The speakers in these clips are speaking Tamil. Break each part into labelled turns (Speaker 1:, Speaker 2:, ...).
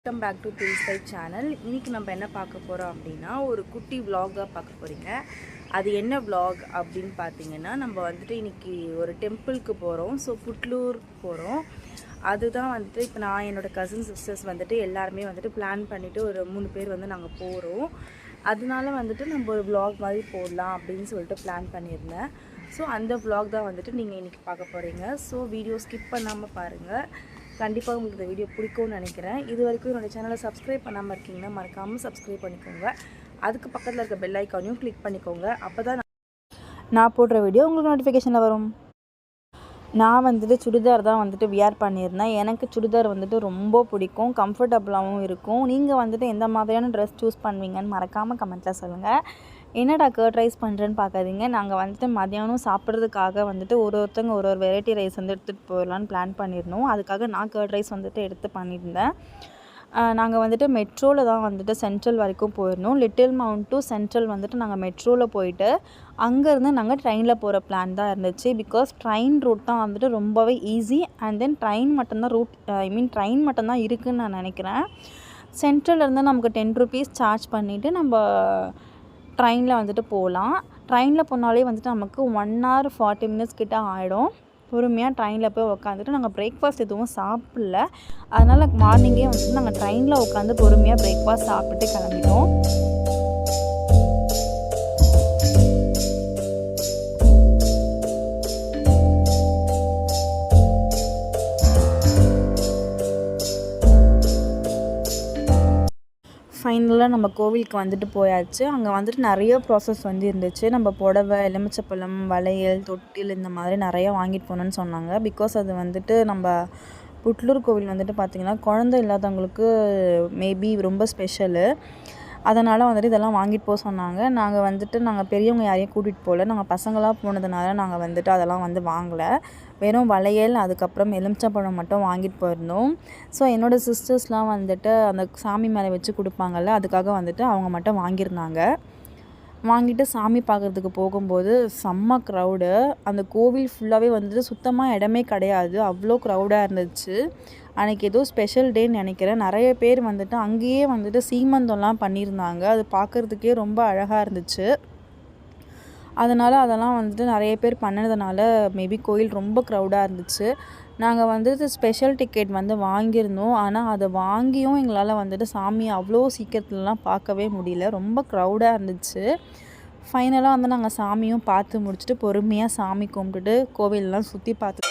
Speaker 1: Welcome back to Dil sky channel இன்றைக்கி நம்ம என்ன பார்க்க போகிறோம் அப்படின்னா ஒரு குட்டி விலாகாக பார்க்க போகிறீங்க அது என்ன விலாக் அப்படின்னு பார்த்தீங்கன்னா நம்ம வந்துட்டு இன்றைக்கி ஒரு டெம்பிளுக்கு போகிறோம் ஸோ புட்லூர் போகிறோம் அதுதான் வந்துட்டு இப்போ நான் என்னோடய கசின் சிஸ்டர்ஸ் வந்துட்டு எல்லாருமே வந்துட்டு பிளான் பண்ணிவிட்டு ஒரு மூணு பேர் வந்து நாங்கள் போகிறோம் அதனால வந்துட்டு நம்ம ஒரு விலாக் மாதிரி போடலாம் அப்படின்னு சொல்லிட்டு பிளான் பண்ணியிருந்தேன். ஸோ அந்த விலாக் தான் வந்துட்டு நீங்கள் இன்றைக்கி பார்க்க போகிறீங்க ஸோ வீடியோ ஸ்கிப் பண்ணாமல் பாருங்கள் கண்டிப்பாக உங்களுக்கு இந்த வீடியோ பிடிக்கும்னு நினைக்கிறேன். இது வரைக்கும் என்னோட சேனலை சப்ஸ்கிரைப் பண்ணாமல் இருக்கீங்கன்னா மறக்காமல் சப்ஸ்கிரைப் பண்ணிக்கோங்க. அதுக்கு பக்கத்தில் இருக்க பெல் ஐக்கானையும் கிளிக் பண்ணிக்கோங்க. அப்போ தான் நான் போடுற வீடியோ உங்களுக்கு நோட்டிஃபிகேஷனில் வரும். நான் வந்துட்டு சுடிதார் தான் வந்துட்டு வியர் பண்ணியிருந்தேன். எனக்கு சுடிதார் வந்துட்டு ரொம்ப பிடிக்கும். கம்ஃபர்டபுளாகவும் இருக்கும். நீங்கள் வந்துட்டு எந்த மாதிரியான ட்ரெஸ் சூஸ் பண்ணுவீங்கன்னு மறக்காமல் கமெண்ட்டில் சொல்லுங்கள் என்னடா கேர்ட் ரைஸ் பண்ணுறேன்னு பார்க்காதீங்க. நாங்கள் வந்துட்டு மதியானம் சாப்பிட்றதுக்காக வந்துட்டு ஒரு ஒருத்தங்க ஒரு ஒரு வெரைட்டி ரைஸ் வந்து எடுத்துகிட்டு போயிடலான்னு பிளான் பண்ணியிருந்தோம். அதுக்காக நான் கேர்ட் ரைஸ் வந்துட்டு எடுத்து பண்ணியிருந்தேன். நாங்கள் வந்துட்டு மெட்ரோவில் தான் வந்துட்டு சென்ட்ரல் வரைக்கும் போயிருந்தோம். லிட்டில் மவுண்ட் டு சென்ட்ரல் வந்துட்டு நாங்கள் மெட்ரோவில் போயிட்டு அங்கேருந்து நாங்கள் ட்ரெயினில் போகிற பிளான் தான் இருந்துச்சு. பிகாஸ் ட்ரெயின் ரூட் தான் வந்துட்டு ரொம்பவே ஈஸி அண்ட் தென் ட்ரெயின் மட்டும்தான் ரூட் ஐ மீன் ட்ரெயின் மட்டும்தான் இருக்குதுன்னு நான் நினைக்கிறேன். சென்ட்ரலேருந்து நமக்கு டென் ருபீஸ் சார்ஜ் பண்ணிவிட்டு நம்ம ட்ரெயினில் வந்துட்டு போகலாம். ட்ரெயினில் போனாலே வந்துட்டு நமக்கு ஒன் ஹவர் ஃபார்ட்டி மினிட்ஸ் கிட்ட ஆகிடும் பொறுமையாக ட்ரெயினில் போய் உட்காந்துட்டு நாங்கள் பிரேக்ஃபாஸ்ட் எதுவும் சாப்பிடல. அதனால் மார்னிங்கே வந்துட்டு நாங்கள் ட்ரெயினில் உட்காந்து பொறுமையாக பிரேக்ஃபாஸ்ட் சாப்பிட்டு கிளம்பிட்டோம். ஃபைனலாக நம்ம கோவிலுக்கு வந்துட்டு போயாச்சு. அங்கே வந்துட்டு நிறைய ப்ராசஸ் வந்து இருந்துச்சு. நம்ம புடவை எலுமிச்சப்பழம் வளையல் தொட்டில் இந்த மாதிரி நிறைய வாங்கிட்டு போகணுன்னு சொன்னாங்க. பிகாஸ் அது வந்துட்டு நம்ம புட்லூர் கோவில் வந்துட்டு பார்த்திங்கன்னா குழந்தை இல்லாதவங்களுக்கு மேபி ரொம்ப ஸ்பெஷலு அதனால் வந்துட்டு இதெல்லாம் வாங்கிட்டு போக சொன்னாங்க. நாங்கள் வந்துட்டு நாங்கள் பெரியவங்க யாரையும் கூட்டிகிட்டு போகல நாங்கள் பசங்களாக போனதுனால நாங்கள் வந்துட்டு அதெல்லாம் வந்து வாங்கலை. வெறும் வளையல் அதுக்கப்புறம் எலுமிச்சப்பழம் மட்டும் வாங்கிட்டு போயிருந்தோம். ஸோ என்னோடய சிஸ்டர்ஸ்லாம் வந்துட்டு அந்த சாமி மேலே வச்சு கொடுப்பாங்கல்ல அதுக்காக வந்துட்டு அவங்க மட்டும் வாங்கியிருந்தாங்க. வாங்கிட்டு சாமி பார்க்குறதுக்கு போகும்போது செம்ம க்ரௌடு அந்த கோவில் ஃபுல்லாகவே வந்துட்டு சுத்தமாக இடமே கிடையாது. அவ்வளோ க்ரௌடாக இருந்துச்சு. அன்றைக்கி ஏதோ ஸ்பெஷல் டேன்னு நினைக்கிறேன். நிறைய பேர் வந்துட்டு அங்கேயே வந்துட்டு சீமந்தம்லாம் பண்ணியிருந்தாங்க. அது பார்க்குறதுக்கே ரொம்ப அழகாக இருந்துச்சு. அதனால் அதெல்லாம் வந்துட்டு நிறைய பேர் பண்ணதுனால மேபி கோயில் ரொம்ப க்ரௌடாக இருந்துச்சு. நாங்கள் வந்துட்டு ஸ்பெஷல் டிக்கெட் வந்து வாங்கியிருந்தோம். ஆனால் அதை வாங்கியும் எங்களால் வந்துட்டு சாமியை அவ்வளோ சீக்கிரத்துலலாம் பார்க்கவே முடியல. ரொம்ப க்ரௌடாக இருந்துச்சு. ஃபைனலாக வந்து நாங்கள் சாமியும் பார்த்து முடிச்சுட்டு பொறுமையாக சாமி கும்பிட்டுட்டு கோவிலெலாம் சுற்றி பார்த்து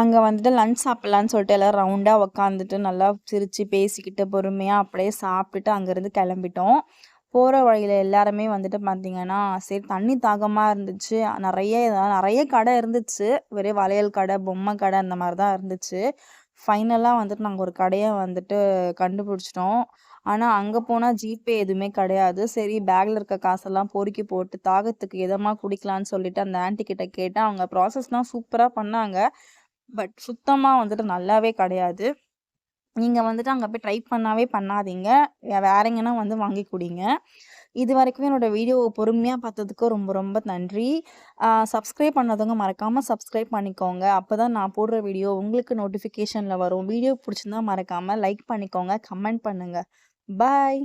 Speaker 1: அங்கே வந்துட்டு லஞ்ச் சாப்பிட்லான்னு சொல்லிட்டு எல்லோரும் ரவுண்டாக உக்காந்துட்டு நல்லா சிரித்து பேசிக்கிட்டு பொறுமையாக அப்படியே சாப்பிட்டுட்டு அங்கேருந்து கிளம்பிட்டோம். போகிற வழியில் எல்லாருமே வந்துட்டு பார்த்திங்கன்னா சரி தண்ணி தாகமாக இருந்துச்சு. நிறைய நிறைய கடை இருந்துச்சு. வெறும் வளையல் கடை பொம்மை கடை அந்த மாதிரி தான் இருந்துச்சு ஃபைனலாக வந்துட்டு நாங்கள் ஒரு கடையை வந்துட்டு கண்டுபிடிச்சிட்டோம். ஆனால் அங்கே போனால் ஜிபே எதுவுமே கிடையாது. சரி பேக்கில் இருக்க காசெல்லாம் பொறுக்கி போட்டு தாகத்துக்கு எதமாக குடிக்கலான்னு சொல்லிட்டு அந்த ஆன்ட்டி கிட்ட கேட்டேன். அவங்க ப்ராசஸ்லாம் சூப்பராக பண்ணாங்க. பட் சுத்தமாக வந்துட்டு நல்லாவே கிடையாது. நீங்கள் வந்துட்டு அங்கே போய் ட்ரை பண்ணாவே பண்ணாதீங்க. வேற எங்கன்னா வந்து வாங்கி குடிங்க. இது வரைக்கும் என்னோடய வீடியோவை பொறுமையாக பார்த்ததுக்கு ரொம்ப ரொம்ப நன்றி. சப்ஸ்கிரைப் பண்ணாதவங்க மறக்காமல் சப்ஸ்கிரைப் பண்ணிக்கோங்க. அப்போ தான் நான் போடுற வீடியோ உங்களுக்கு நோட்டிஃபிகேஷனில் வரும். வீடியோ பிடிச்சிருந்தா மறக்காமல் லைக் பண்ணிக்கோங்க கமெண்ட் பண்ணுங்கள் பாய்